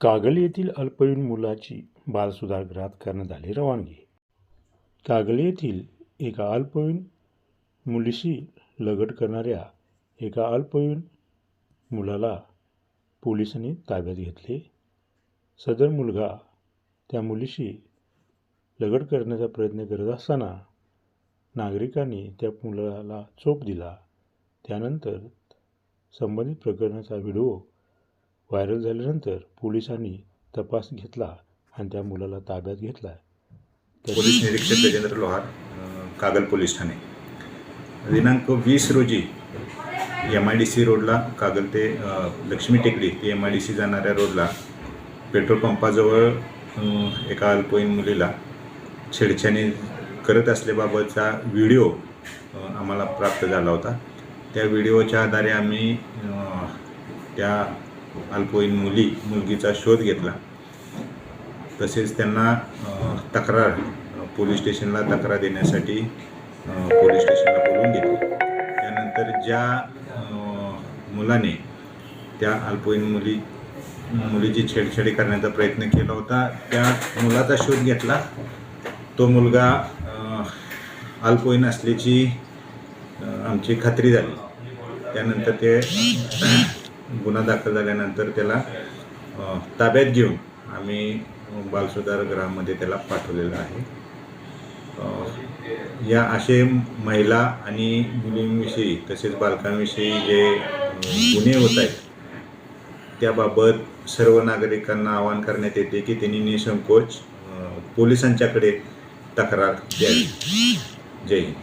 कागल येथील अल्पवयीन मुलाची बालसुधारगृहात करण्यात आली रवानगी. कागल येथील एका अल्पवयीन मुलीशी लगट करणाऱ्या एका अल्पवयीन मुलाला पोलिसांनी ताब्यात घेतले. सदर मुलगा त्या मुलीशी लगट करण्याचा प्रयत्न करत असताना नागरिकांनी त्या मुलाला चोप दिला. त्यानंतर संबंधित प्रकरणाचा व्हिडिओ व्हायरल झाल्यानंतर पोलिसांनी तपास घेतला आणि त्या मुलाला ताब्यात घेतला. पोलीस निरीक्षक गजेंद्र लोहार कागल पोलीस ठाणे. दिनांक वीस रोजी एम आय डी सी रोडला कागल ते लक्ष्मी टेकडी ते एम आय डी सी जाणाऱ्या रोडला पेट्रोल पंपाजवळ एका अल्पवयीन मुलीला छेडछाणी करत असल्याबाबतचा व्हिडिओ आम्हाला प्राप्त झाला होता. त्या व्हिडिओच्या आधारे आम्ही त्या अल्पवयीन मुली मुलगीचा शोध घेतला. तसेच त्यांना तक्रार पोलीस स्टेशनला तक्रार देण्यासाठी पोलीस स्टेशनला बोलवून घेतले. त्यानंतर ज्या मुलाने त्या अल्पवयीन मुली मुलीची छेडछाडी करण्याचा प्रयत्न केला होता त्या मुलाचा शोध घेतला. तो मुलगा अल्पवयीन असल्याची आमची खात्री झाली. त्यानंतर ते गुन्हा दाखल झाल्यानंतर त्याला ताब्यात घेऊन आम्ही बालसुधार गृहामध्ये त्याला पाठवलेलं आहे. या असे महिला आणि मुलींविषयी तसेच बालकांविषयी जे गुन्हे होत आहेत त्याबाबत सर्व नागरिकांना आवाहन करण्यात येते की त्यांनी निसंकोच पोलिसांच्याकडे तक्रार द्यावी. जय हिंद.